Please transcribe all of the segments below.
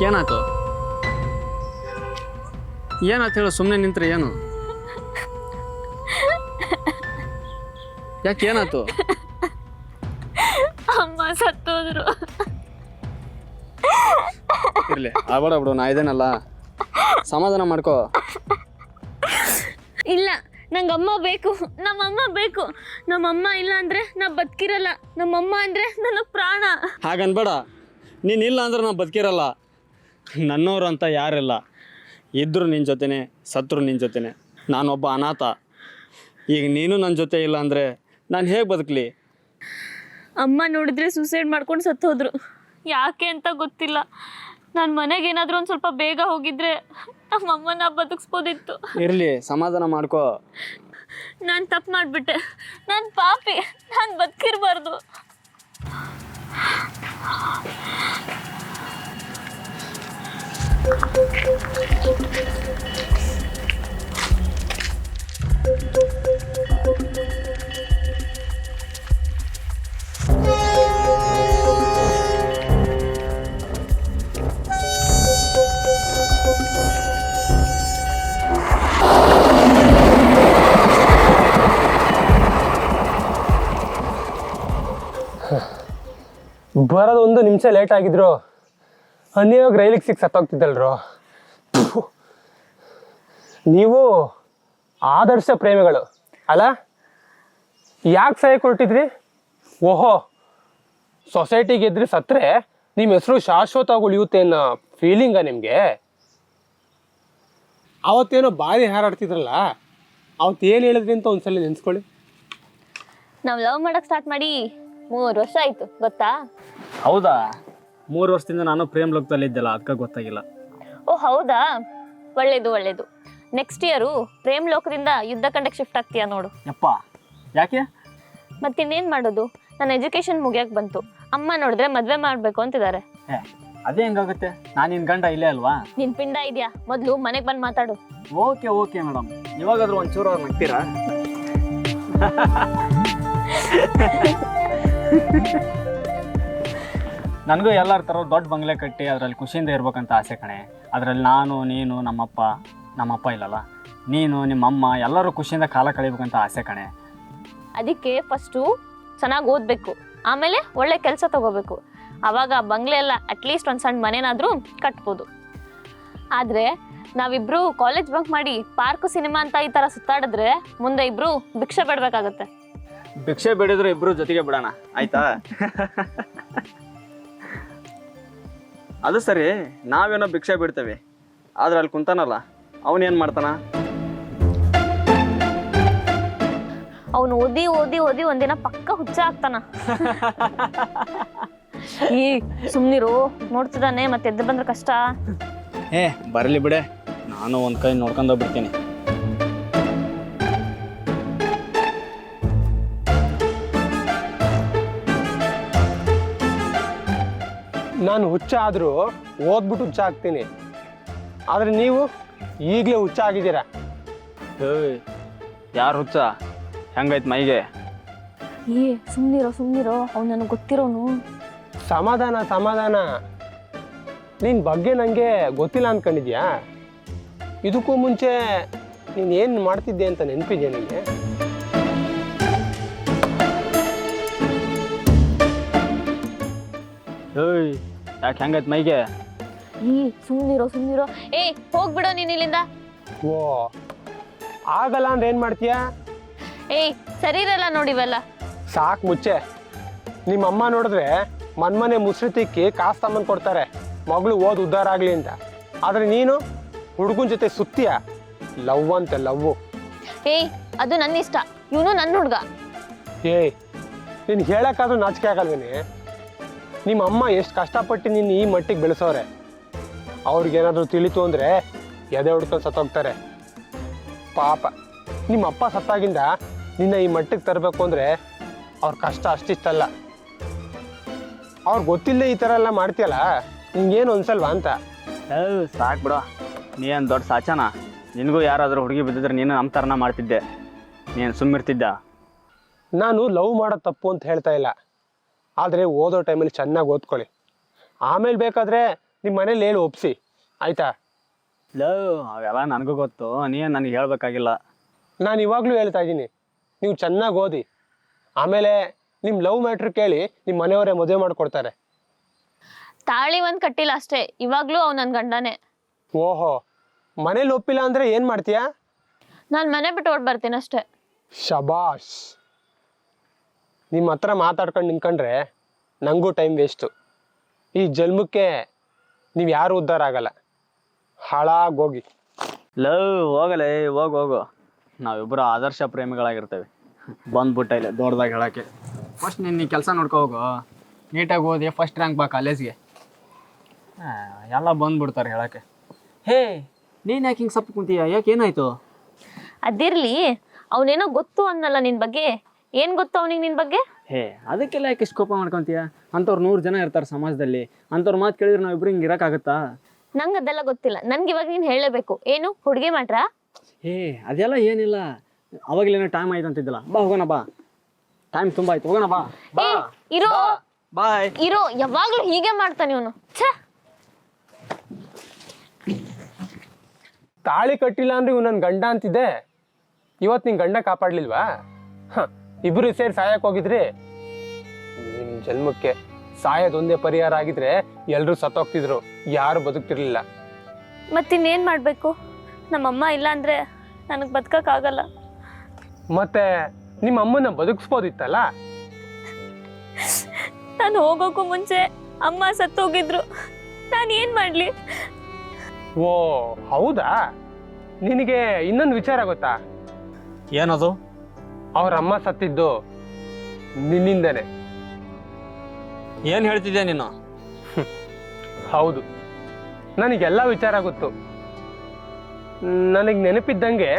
ಅದಕ್ಕೆ ಏನಾಯ್ತು? ಏನಾಯ್ತು ಹೇಳು ಸುಮ್ಮನೆ ನಿಂತ್ರೆ ಏನು? ಯಾಕೆ ಏನಾಯ್ತು? ಅಮ್ಮ ಸತ್ತೋದ್ರು. ಇರ್ಲಿ ಆಗ್ಬೇಡ ಬಿಡು ನಾ ಇದೇನಲ್ಲ. ಸಮಾಧಾನ ಮಾಡ್ಕೋ. ಇಲ್ಲ ನಂಗೆ ಅಮ್ಮ ಬೇಕು ನಮ್ಮಮ್ಮ ಬೇಕು. ನಮ್ಮಮ್ಮ ಇಲ್ಲ ಅಂದ್ರೆ ನಾ ಬದುಕಿರಲ್ಲ. ನಮ್ಮಮ್ಮ ಅಂದ್ರೆ ನನ್ನ ಪ್ರಾಣ. ಹಾಗನ್ಬೇಡ. ಇಲ್ಲ ಅಂದ್ರೆ ನಾ ಬದುಕಿರಲ್ಲ. ನನ್ನೋರು ಅಂತ ಯಾರಿಲ್ಲ. ಇದ್ದರು ನಿನ್ನ ಜೊತೆನೆ ಸತ್ರು ನಿನ್ನ ಜೊತೆನೆ. ನಾನೊಬ್ಬ ಅನಾಥ. ಈಗ ನೀನು ನನ್ನ ಜೊತೆ ಇಲ್ಲ ಅಂದರೆ ನಾನು ಹೇಗೆ ಬದುಕಲಿ? ಅಮ್ಮ ನೋಡಿದ್ರೆ ಸೂಸೈಡ್ ಮಾಡ್ಕೊಂಡು ಸತ್ತೋದ್ರು ಯಾಕೆ ಅಂತ ಗೊತ್ತಿಲ್ಲ. ನಾನು ಮನೆಗೆ ಏನಾದರೂ ಒಂದು ಸ್ವಲ್ಪ ಬೇಗ ಹೋಗಿದ್ರೆ ನಮ್ಮಮ್ಮನ ಬದುಕಿಸ್ಬೋದಿತ್ತು. ಇರಲಿ ಸಮಾಧಾನ ಮಾಡ್ಕೋ. ನಾನು ತಪ್ಪು ಮಾಡಿಬಿಟ್ಟೆ. ನಾನು ಪಾಪಿ. ನಾನು ಬದುಕಿರಬಾರ್ದು. ಬರೋದು ಒಂದು ನಿಮಿಷ ಲೇಟ್ ಆಗಿದ್ರು. ಅನ್ಯವಾಗ ರೈಲಿಗೆ ಸಿಕ್ಕಿ ಸತ್ತೋಗ್ತಿದ್ದಲ್ರು. ನೀವು ಆದರ್ಶ ಪ್ರೇಮಿಗಳು. ಅಲ್ಲ? ಯಾಕೆ ಸಹಾಯ ಕೊಟ್ಟಿದ್ರಿ? ಓಹೋ. ಸೊಸೈಟಿಗೆ ಇದ್ರೆ ಸತ್ರೆ ನಿಮ್ಮ ಹೆಸರು ಶಾಶ್ವತವಾಗಿ ಉಳಿಯುತ್ತೆ ಅನ್ನೋ ಫೀಲಿಂಗ ನಿಮಗೆ? ಅವತ್ತೇನೋ ಭಾರಿ ಹಾರಾಡ್ತಿದ್ರಲ್ಲ? ಅವತ್ತು ಏನು ಹೇಳಿದ್ರಿ ಅಂತ ಒಂದ್ಸಲ ನೆನ್ಸ್ಕೊಳ್ಳಿ. ನಾವು ಲವ್ ಮಾಡೋಕೆ ಸ್ಟಾರ್ಟ್ ಮಾಡಿ ಮೂರು ವರ್ಷ ಆಯ್ತು ಗೊತ್ತಾ? ಹೌದಾ? ಮೂರು ವರ್ಷದಿಂದ ನಾನು ಪ್ರೇಮ್ ಲೋಕದಲ್ಲಿ ಇದ್ದಲ್ಲ ಅಕ್ಕ ಗೊತ್ತಾಗಿಲ್ಲ. ಓ ಹೌದಾ? ಒಳ್ಳೇದು ಒಳ್ಳೇದು. ನೆಕ್ಸ್ಟ್ ಇಯರು ಪ್ರೇಮ್ ಲೋಕದಿಂದ ಯುದ್ಧ ಕಂಡಕ್ಕೆ ಶಿಫ್ಟ್ ಆಗ್ತೀಯಾ ನೋಡು. ಯಪ್ಪ ಯಾಕೆ? ಮತ್ತಿನ್ನೇನು ಮಾಡೋದು? ನನ್ನ ಎಜುಕೇಶನ್ ಮುಗಿಯಕ್ಕೆ ಬಂತು. ಅಮ್ಮ ನೋಡಿದ್ರೆ ಮದುವೆ ಮಾಡಬೇಕು ಅಂತಿದ್ದಾರೆ ಏ ಅದೇ ಹೆಂಗಾಗುತ್ತೆ? ನಾನು ನಿನ್ನ ಗಂಡ ಇಲ್ಲೇ ಅಲ್ವಾ? ನಿನ್ ಪಿಂಡ ಇದೆಯಾ? ಮೊದಲು ಮನೆಗೆ ಬಂದು ಮಾತಾಡು. Okay okay madam. ಇವಾಗಾದ್ರೂ ಒಂಚೂರು ಅವ್ರು ನಗ್ತೀರಾ? ನನಗೂ ಎಲ್ಲರ ಥರ ದೊಡ್ಡ ಬಂಗ್ಲೆ ಕಟ್ಟಿ ಅದರಲ್ಲಿ ಖುಷಿಯಿಂದ ಇರ್ಬೇಕಂತ ಆಸೆ ಕಣೆ. ಅದರಲ್ಲಿ ನಾನು, ನೀನು, ನಮ್ಮಪ್ಪ ನಮ್ಮಪ್ಪ ಇಲ್ಲಲ್ಲ. ನೀನು, ನಿಮ್ಮಮ್ಮ ಎಲ್ಲರೂ ಖುಷಿಯಿಂದ ಕಾಲ ಕಳಿಬೇಕಂತ ಆಸೆ ಕಣೆ. ಅದಕ್ಕೆ ಫಸ್ಟು ಚೆನ್ನಾಗಿ ಓದಬೇಕು. ಆಮೇಲೆ ಒಳ್ಳೆ ಕೆಲಸ ತಗೋಬೇಕು. ಆವಾಗ ಬಂಗ್ಲೆ ಎಲ್ಲ ಅಟ್ಲೀಸ್ಟ್ ಒಂದು ಸಣ್ಣ ಮನೆನಾದರೂ ಕಟ್ಬೋದು. ಆದರೆ ನಾವಿಬ್ರು ಕಾಲೇಜ್ ಬಂಕ್ ಮಾಡಿ ಪಾರ್ಕ್ ಸಿನಿಮಾ ಅಂತ ಈ ಥರ ಸುತ್ತಾಡಿದ್ರೆ ಮುಂದೆ ಇಬ್ಬರು ಭಿಕ್ಷೆ ಬಿಡಬೇಕಾಗತ್ತೆ ಭಿಕ್ಷೆ ಬೇಡಿದ್ರೆ ಇಬ್ರು ಜೊತೆಗೆ ಬಿಡೋಣ. ಆಯ್ತಾ? ಅದು ಸರಿ ನಾವೇನೋ ಭಿಕ್ಷೆ ಬಿಡ್ತೇವೆ. ಆದ್ರೆ ಅಲ್ಲಿ ಕುಂತಾನಲ್ಲ ಅವನೇನು ಮಾಡ್ತಾನ? ಅವನು ಓದಿ ಓದಿ ಓದಿ ಒಂದಿನ ಪಕ್ಕ ಹುಚ್ಚ ಆಗ್ತಾನ. ಈ ಸುಮ್ನಿರು ನೋಡ್ತಿದ್ದಾನೆ ಮತ್ತೆ ಎದ್ದು ಬಂದ್ರೆ ಕಷ್ಟ. ಏ ಬರಲಿ ಬಿಡೆ. ನಾನು ಒಂದು ಕೈ ನೋಡ್ಕೊಂಡು ಹೋಗ್ಬಿಡ್ತೀನಿ. ನಾನು ಹುಚ್ಚ ಆದರೂ ಓದ್ಬಿಟ್ಟು ಹುಚ್ಚ ಆಗ್ತೀನಿ. ಆದರೆ ನೀವು ಈಗಲೇ ಹುಚ್ಚ ಆಗಿದ್ದೀರಾ? ಏಯ್ ಯಾರು ಹುಚ್ಚ? ಹೆಂಗೈತ್ ಮೈಗೆ? ಏ ಸುಮ್ನಿರೋ ಸುಮ್ನಿರೋ. ಅವ್ನು ನನಗೆ ಗೊತ್ತಿರೋನು. ಸಮಾಧಾನ ಸಮಾಧಾನ. ನಿನ್ನ ಬಗ್ಗೆ ನನಗೆ ಗೊತ್ತಿಲ್ಲ ಅಂದ್ಕೊಂಡಿದ್ಯಾ ಇದಕ್ಕೂ ಮುಂಚೆ ನೀನು ಏನು ಮಾಡ್ತಿದ್ದೆ ಅಂತ ನೆನಪಿದ್ಯಾ ನನಗೆ ಏಯ್ ಯಾಕೆ ಹೆಂಗೈತ್ ಮೈಗೆ? ಈ ಸುಮ್ನಿರೋ ಸುಮ್ನಿರೋ ಏ ಹೋಗ್ಬಿಡೋ ನೀನ್ ಇಲ್ಲಿಂದ. ಓ ಆಗಲ್ಲ ಅಂದ್ರೆ ಏನು ಮಾಡ್ತೀಯ? ಏಯ್ ಸರಿ ನೋಡಿವಲ್ಲ ನೋಡಿವೆಲ್ಲ ಸಾಕು ಮುಚ್ಚೆ. ನಿಮ್ಮ ಅಮ್ಮ ನೋಡಿದ್ರೆ ಮನ್ಮನೆ ಮುಸ್ರಿ ತಿಕ್ಕಿ ಕಾಸು ತಮ್ಮನ್ ಕೊಡ್ತಾರೆ. ಮಗಳು ಓದ್ ಉದ್ಧಾರ ಆಗಲಿ ಅಂತ. ಆದರೆ ನೀನು ಹುಡುಗನ ಜೊತೆ ಸುತ್ತೀಯ? ಲವ್ ಅಂತೆ ಲವ್ವು ಏಯ್ ಅದು ನನ್ನ ಇಷ್ಟ ಇವನು ನನ್ನ ಹುಡ್ಗ. ಏಯ್ ನೀನು ಹೇಳೋಕ್ಕಾದ್ರೂ ನಾಚಿಕೆ ಆಗಲ್ವೇನೆ? ನಿಮ್ಮ ಅಮ್ಮ ಎಷ್ಟು ಕಷ್ಟಪಟ್ಟು ನಿನ್ನ ಈ ಮಟ್ಟಿಗೆ ಬೆಳೆಸೋರೆ? ಅವ್ರಿಗೇನಾದರೂ ತಿಳಿತು ಅಂದರೆ ಎದೆ ಹೊಡ್ಕೊಂಡು ಸತ್ತೋಗ್ತಾರೆ. ಪಾಪ. ನಿಮ್ಮ ಅಪ್ಪ ಸತ್ತಾಗಿಂದ ನಿನ್ನ ಈ ಮಟ್ಟಿಗೆ ತರಬೇಕು ಅಂದರೆ ಅವ್ರ ಕಷ್ಟ ಅಷ್ಟಿಷ್ಟಲ್ಲ. ಅವ್ರಿಗೆ ಗೊತ್ತಿಲ್ಲದೆ ಈ ಥರ ಎಲ್ಲ ಮಾಡ್ತೀಯಲ್ಲ? ನಿಂಗೇನು ಅನ್ಸಲ್ವಾ ಅಂತ? ಸಾಕು ಬಿಡೋ. ನೀ ಏನು ದೊಡ್ಡ ಸಾಚನ? ನಿನಗೂ ಯಾರಾದರೂ ಹುಡುಗಿ ಬಿದ್ದಿದ್ರೆ ನೀನು ನಮ್ಮ ಥರನ ಮಾಡ್ತಿದ್ದೆ. ನೀನು ಸುಮ್ಮಿರ್ತಿದ್ದ. ನಾನು ಲವ್ ಮಾಡೋ ತಪ್ಪು ಅಂತ ಹೇಳ್ತಾ ಇಲ್ಲ. ಆದರೆ ಓದೋ ಟೈಮಲ್ಲಿ ಚೆನ್ನಾಗಿ ಓದ್ಕೊಳ್ಳಿ. ಆಮೇಲೆ ಬೇಕಾದರೆ ನಿಮ್ಮ ಮನೇಲಿ ಹೇಳಿ ಒಪ್ಸಿ. ಆಯಿತಾ? ಲವ್ ಅವೆಲ್ಲ ನನಗೂ ಗೊತ್ತು. ನೀ ನನಗೆ ಹೇಳಬೇಕಾಗಿಲ್ಲ. ನಾನು ಇವಾಗಲೂ ಹೇಳ್ತಾ ಇದ್ದೀನಿ. ನೀವು ಚೆನ್ನಾಗಿ ಓದಿ. ಆಮೇಲೆ ನಿಮ್ಮ ಲವ್ ಮ್ಯಾಟ್ರ್ ಕೇಳಿ ನಿಮ್ಮ ಮನೆಯವರೇ ಮದುವೆ ಮಾಡಿಕೊಡ್ತಾರೆ. ತಾಳಿ ಒಂದು ಕಟ್ಟಿಲ್ಲ ಅಷ್ಟೇ. ಇವಾಗ್ಲೂ ಅವ್ನು ನನ್ನ ಗಂಡನೇ. ಓಹೋ ಮನೇಲಿ ಒಪ್ಪಿಲ್ಲ ಅಂದರೆ ಏನು ಮಾಡ್ತೀಯಾ? ನಾನು ಮನೆ ಬಿಟ್ಟು ಓಡ್ ಬರ್ತೀನಿ ಅಷ್ಟೇ. ಶಬಾಷ್. ನಿಮ್ಮ ಹತ್ರ ಮಾತಾಡ್ಕೊಂಡು ನಿಂತ್ಕೊಂಡ್ರೆ ನನಗೂ ಟೈಮ್ ವೇಸ್ಟು ಈ ಜನ್ಮಕ್ಕೆ ನೀವು ಯಾರು ಉದ್ಧಾರ ಆಗಲ್ಲ. ಹಾಳಾಗೋಗಿ. ಲವ್ ಹೋಗಲೇ ಹೋಗು ಹೋಗು. ನಾವಿಬ್ಬರು ಆದರ್ಶ ಪ್ರೇಮಿಗಳಾಗಿರ್ತೇವೆ. ಬಂದ್ಬಿಟ್ಟ ಇಲ್ಲ ದೊಡ್ಡದಾಗಿ ಹೇಳೋಕ್ಕೆ. ಫಸ್ಟ್ ನೀನು ಕೆಲಸ ನೋಡ್ಕೊ ಹೋಗು. ನೀಟಾಗಿ ಓದಿ ಫಸ್ಟ್ ರ್ಯಾಂಕ್ ಬಾ ಕಾಲೇಜ್ಗೆ ಎಲ್ಲ ಬಂದ್ಬಿಡ್ತಾರೆ ಹೇಳೋಕ್ಕೆ. ಹೇ ನೀನು ಯಾಕೆ ಹಿಂಗೆ ಸಪ್ಪು ಕುಂತೀಯ? ಯಾಕೆ ಏನಾಯ್ತು? ಅದಿರಲಿ ಅವನೇನೋ ಗೊತ್ತು ಅನ್ನಲ್ಲ ನಿನ್ ಬಗ್ಗೆ. ಏನ್ ಗೊತ್ತು ಅವನಿಗೆ ನಿನ್ ಬಗ್ಗೆ? ಹೇ ಅದಕ್ಕೆಲ್ಲ ಯಾಕೆ ಇಷ್ಟು ಕೋಪ ಮಾಡ್ಕೊಂತೀಯ? ಅಂಥವ್ರು ನೂರು ಜನ ಇರ್ತಾರೆ ಸಮಾಜದಲ್ಲಿ. ಅಂತವ್ರ ಮಾತು ಕೇಳಿದ್ರೆ ನಾವಿಬ್ರು ಹಿಂಗೆ ಇರೋಕ್ಕಾಗತ್ತಾ? ನಂಗೆ ಅದೆಲ್ಲ ಗೊತ್ತಿಲ್ಲ. ನನ್ಗೆ ಇವಾಗ ನೀನ್ ಹೇಳಬೇಕು ಏನು? ಹುಡುಗಿ ಮಾಡ್ರ ಹೇ ಅದೆಲ್ಲ ಏನಿಲ್ಲ. ಅವಾಗಲೇನೋ ಟೈಮ್ ಆಯ್ತು ಅಂತಿದ್ದಲ್ಲ. ಬಾ ಹೋಗೋಣ ಬಾ. ಟೈಮ್ ತುಂಬ ಆಯ್ತು. ಹೋಗೋಣ ಬಾ. ಬಾ. ಇರೋ. ಬಾಯ್ ಇರೋ ಯಾವಾಗ್ಲೂ ಹೀಗೆ ಮಾಡ್ತಾನೆ ಇವನು. ಛೇ. ತಾಳಿ ಕಟ್ಟಿಲ್ಲ ಅಂದ್ರೆ ಇವ್ ನನ್ನ ಗಂಡ ಅಂತಿದ್ದೆ. ಇವತ್ತು ನಿನ್ ಗಂಡ ಕಾಪಾಡ್ಲಿಲ್ವಾ? ಹ, ಇಬ್ರು ಸೇರಿ ಸಾಯಕ್ ಹೋಗಿದ್ರಿ? ನಿಮ್ ಜನ್ಮಕ್ಕೆ ಸಾಯೋದೊಂದೇ ಪರಿಹಾರ ಆಗಿದ್ರೆ ಎಲ್ರು ಸತ್ತೋಗ್ತಿದ್ರು ಯಾರು ಬದುಕ್ತಿರ್ಲಿಲ್ಲ. ಮತ್ತಿನ್ನೇನ್ ಮಾಡ್ಬೇಕು? ನಮ್ಮಮ್ಮ ಇಲ್ಲ ಅಂದ್ರೆ ನನಗ್ ಬದುಕಕ್ಕಾಗಲ್ಲ. ಮತ್ತೆ ನಿಮ್ಮ ಅಮ್ಮನ ಬದುಕಿಸ್ಬೋದಿತ್ತಲ್ಲ? ನಾನು ಹೋಗೋಕ್ಕೂ ಮುಂಚೆ ಅಮ್ಮ ಸತ್ತೋಗಿದ್ರು. ನಾನು ಏನ್ ಮಾಡ್ಲಿ? ಓ ಹೌದಾ? ನಿನಗೆ ಇನ್ನೊಂದು ವಿಚಾರ ಗೊತ್ತಾ? ಏನದು? ಅವ್ರ ಅಮ್ಮ ಸತ್ತಿದ್ದು ನಿನ್ನಿಂದನೆ. ಏನು ಹೇಳ್ತಿದ್ದೆ ನೀನು? ಹೌದು. ನನಗೆಲ್ಲ ವಿಚಾರ ಗೊತ್ತು. ನನಗೆ ನೆನಪಿದ್ದಂಗೆ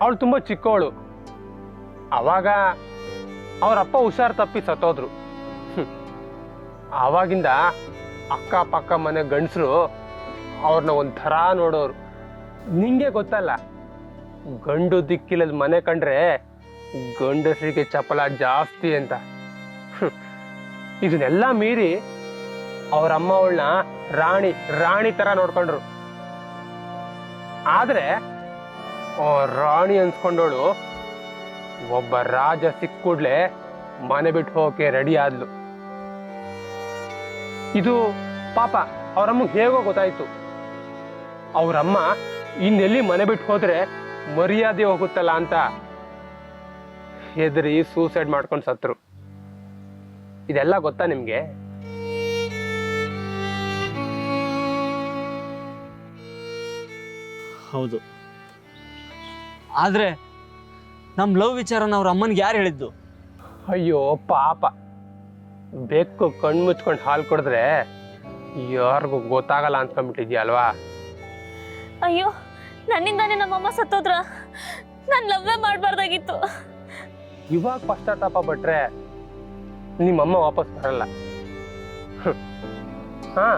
ಅವಳು ತುಂಬ ಚಿಕ್ಕವಳು ಅವಾಗ ಅವರಪ್ಪ ಹುಷಾರು ತಪ್ಪಿ ಸತ್ತೋದ್ರು. ಆವಾಗಿಂದ ಅಕ್ಕಪಕ್ಕ ಮನೆ ಗಂಡಸರು ಅವ್ರನ್ನ ಒಂಥರ ನೋಡೋರು. ನಿಂಗೆ ಗೊತ್ತಲ್ಲ ಗಂಡು ದಿಕ್ಕಿಲ್ಲದ ಮನೆ ಕಂಡ್ರೆ ಗಂಡಸರಿಗೆ ಚಪಲ ಜಾಸ್ತಿ ಅಂತ. ಇದನ್ನೆಲ್ಲ ಮೀರಿ ಅವ್ರ ಅಮ್ಮ ಅವಳನ್ನ ರಾಣಿ ರಾಣಿ ತರ ನೋಡ್ಕೊಂಡ್ರು. ಆದ್ರೆ ರಾಣಿ ಅನ್ಸ್ಕೊಂಡವಳು ಒಬ್ಬ ರಾಜ ಸಿಕ್ಕೂಡ್ಲೆ ಮನೆ ಬಿಟ್ಟು ಹೋಗಕ್ಕೆ ರೆಡಿ ಆದ್ಲು. ಇದು ಪಾಪ ಅವರಮ್ಮಗೆ ಹೇಗೋ ಗೊತ್ತಾಯ್ತು. ಅವರಮ್ಮ ಇನ್ನೆಲ್ಲಿ ಮನೆ ಬಿಟ್ಟು ಹೋದ್ರೆ ಮರ್ಯಾದೆ ಹೋಗುತ್ತಲ್ಲ ಅಂತ ಹೆದರಿ ಸೂಸೈಡ್ ಮಾಡ್ಕೊಂಡು ಸತ್ರು. ಇದೆಲ್ಲ ಗೊತ್ತಾ ನಿಮಗೆ? ಹೌದು. ಆದರೆ ನಮ್ಮ ಲವ್ ವಿಚಾರನ ಅವ್ರ ಅಮ್ಮನಿಗೆ ಯಾರು ಹೇಳಿದ್ದು? ಅಯ್ಯೋ ಪಾಪ. ಬೆಕ್ಕು ಕಣ್ಣು ಮುಚ್ಕೊಂಡು ಹಾಲು ಕೊಡಿದ್ರೆ ಯಾರಿಗೂ ಗೊತ್ತಾಗಲ್ಲ ಅನ್ಕೊಂಡ್ಬಿಟ್ಟಿದ್ಯಲ್ವಾ? ಅಯ್ಯೋ ನನ್ನಿಂದಾನೇ ನಮ್ಮಮ್ಮ ಸತ್ತೋದ್ರ. ನಾನು ಲವ್ವೇ ಮಾಡಬಾರ್ದಾಗಿತ್ತು. ಇವಾಗ ಪಶ್ಚಾತ್ತಾಪ ಪಟ್ರೆ ನಿಮ್ಮಮ್ಮ ವಾಪಸ್ ಬರಲ್ಲ. ಹಾ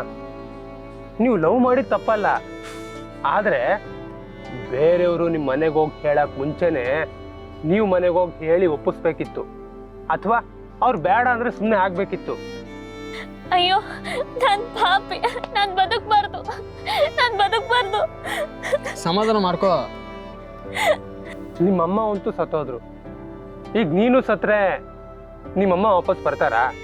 ನೀವು ಲವ್ ಮಾಡಿದ ತಪ್ಪಲ್ಲ. ಆದ್ರೆ ಬೇರೆಯವರು ನಿಮ್ಮ ಮನೆಗೆ ಹೋಗಿ ಹೇಳಕ್ ಮುಂಚೆನೆ ನೀವು ಮನೆಗೆ ಹೋಗಿ ಹೇಳಿ ಒಪ್ಪಿಸ್ಬೇಕಿತ್ತು. ಅಥವಾ ಅವ್ರು ಬೇಡ ಅಂದ್ರೆ ಸುಮ್ಮನೆ ಆಗ್ಬೇಕಿತ್ತು. ಅಯ್ಯೋ ನನ್ ಪಾಪಿ ನಾನ್ ಬದುಕ್ಬಾರ್ದು ನಾನು ಬದುಕ್ಬಾರ್ದು. ಸಮಾಧಾನ ಮಾಡ್ಕೋ. ನಿಮ್ಮಮ್ಮ ಅಂತೂ ಸತ್ತೋದ್ರು. ಈಗ ನೀನು ಸತ್ರೆ ನಿಮ್ಮಮ್ಮ ವಾಪಸ್ ಬರ್ತಾರಾ.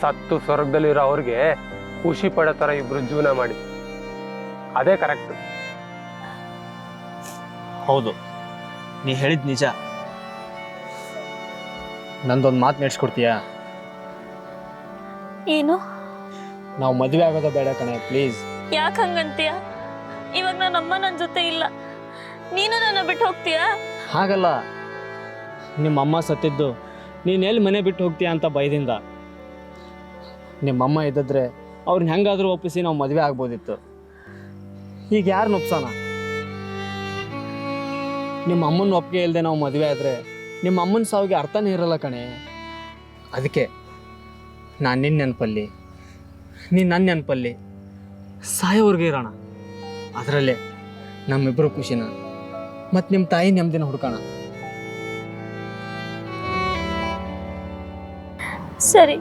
ಸತ್ತು ಸ್ವರ್ಗದಲ್ಲಿರೋ ಅವ್ರಿಗೆ ಖುಷಿ ಪಡೋ ಥರ ಇಬ್ರು ಜೀವನ ಮಾಡಿ. ಅದೇ ಕರೆಕ್ಟ್. ಹೌದು. ನೀ ಹೇಳಿದ್ ನಿಜ. ನಂದೊಂದು ಮಾತು ನಡೆಸ್ಕೊಡ್ತೀಯಾ? ಏನು? ನಾವು ಮದುವೆ ಆಗೋದು ಬೇಡ ಕಣೆ ಪ್ಲೀಸ್. ಯಾಕೆ ಹಂಗಂತೀಯ? ಇವಾಗ ನನ್ನ ಅಮ್ಮ ನನ್ನ ಜೊತೆ ಇಲ್ಲ. ನೀನು ನನ್ನ ಬಿಟ್ಟು ಹೋಗ್ತೀಯಾ? ಹಾಗಲ್ಲ. ನಿಮ್ಮಮ್ಮ ಸತ್ತಿದ್ದು, ನೀನು ಎಲ್ಲಿ ಮನೆ ಬಿಟ್ಟು ಹೋಗ್ತೀಯ ಅಂತ ಭಯದಿಂದ. ನಿಮ್ಮಮ್ಮ ಇದ್ದಿದ್ರೆ ಅವ್ರನ್ನ ಹೆಂಗಾದರೂ ಒಪ್ಪಿಸಿ ನಾವು ಮದುವೆ ಆಗ್ಬೋದಿತ್ತು. ಈಗ ಯಾರು ಒಪ್ಸೋಣ? ನಿಮ್ಮ ಅಮ್ಮನ ಒಪ್ಪಿಗೆ ಇಲ್ಲದೆ ನಾವು ಮದುವೆ ಆದರೆ ನಿಮ್ಮ ಅಮ್ಮನ ಸಾವಿಗೆ ಅರ್ಥನೇ ಇರಲ್ಲ ಕಣೆ. ಅದಕ್ಕೆ ನಾನು ನಿನ್ನ ನೆನಪಲ್ಲಿ, ನೀನು ನನ್ನ ನೆನಪಲ್ಲಿ ಸಾಯೋರ್ಗೆ ಇರೋಣ. ಅದರಲ್ಲೇ ನಮ್ಮಿಬ್ಬರು ಖುಷಿನ ಮತ್ತು ನಿಮ್ಮ ತಾಯಿ ನೆಮ್ಮದಿನ ಹುಡ್ಕೋಣ. ಸರಿ,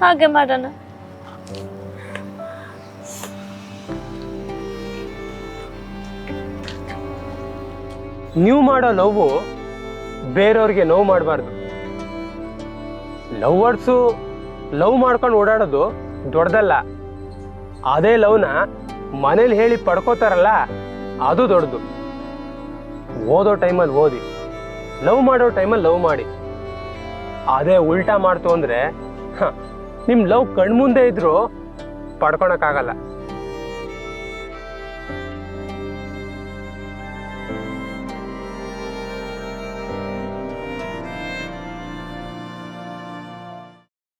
ಹಾಗೆ ಮಾಡೋಣ. ನೀವು ಮಾಡೋ ಲವ್ ಬೇರೆಯವ್ರಿಗೆ ನೋವು ಮಾಡಬಾರ್ದು. ಲವ್ವರ್ಸು ಲವ್ ಮಾಡ್ಕೊಂಡು ಓಡಾಡೋದು ದೊಡ್ಡದಲ್ಲ. ಅದೇ ಲವ್ನ ಮನೇಲಿ ಹೇಳಿ ಪಡ್ಕೋತಾರಲ್ಲ, ಅದು ದೊಡ್ಡದು. ಓದೋ ಟೈಮಲ್ಲಿ ಓದಿ, ಲವ್ ಮಾಡೋ ಟೈಮಲ್ಲಿ ಲವ್ ಮಾಡಿ. ಅದೇ ಉಲ್ಟಾ ಮಾಡ್ತು ಅಂದರೆ ನಿಮ್ಮ ಲವ್ ಕಣ್ಮುಂದೆ ಇದ್ರೂ ಪಡ್ಕೊಳಕ್ಕಾಗಲ್ಲ